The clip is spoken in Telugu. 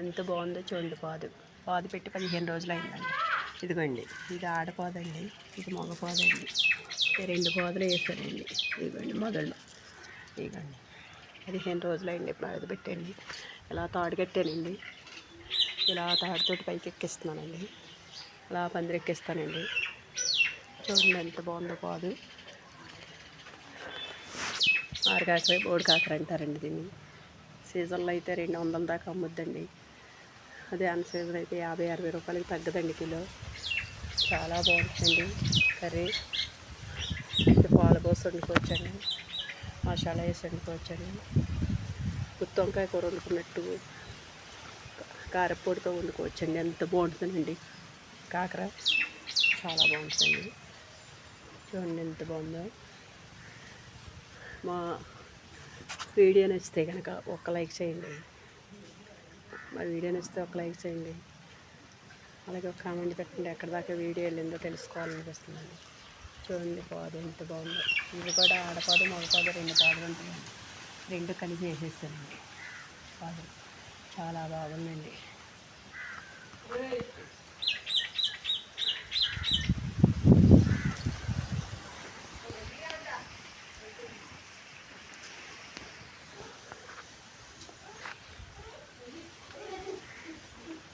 ఎంత బాగుందో చూడండి పాదు. పాదు పెట్టి పదిహేను రోజులు అయిందండి. ఇదిగోండి ఇది ఆడపోదండి ఇది మగ పోదండి. ఈ రెండు పోదలు వేసానండి ఇదిగోండి మొదళ్ళు ఇదిగోండి. పదిహేను రోజులు అయింది పాదు పెట్టండి ఇలా తాడు కట్టానండి. ఇలా తాడుతోటి పైకి ఎక్కిస్తున్నానండి. అలా పందిరెక్కిస్తానండి చూడండి ఎంత బాగుందో పాదు. ఆరు కాకర బోడి కాకర అంటారండి దీన్ని. సీజన్లో అయితే రెండు వందల దాకా అమ్ముద్దండి. అదే అన్ అయితే యాభై అరవై రూపాయలకి తగ్గదండి కిలో. చాలా బాగుంటుందండి కర్రీ. ఇది వండుకోవచ్చండి. మసాలా వేసి వండుకోవచ్చండి. గుత్తి వంకాయ కూర వండుకున్నట్టు కారపొడితో వండుకోవచ్చండి. ఎంత బాగుంటుందండి. కాకర చాలా బాగుంటుందండి. చూడండి ఎంత బాగుందో. మా వీడియో నచ్చితే కనుక ఒక లైక్ చేయండి. మా వీడియో నచ్చితే ఒక లైక్ చేయండి. అలాగే ఒక కామెంట్ పెట్టండి ఎక్కడి దాకా వీడియో వెళ్ళిందో తెలుసుకోవాలనిపిస్తుంది చూడండి పాదు ఎంత బాగుందో. ఇది కూడా ఆడపాదు మగపాదు రెండు పాదులు ఉంటుంది రెండు కలిపి వేసేస్తానండి. పాదు చాలా బాగుందండి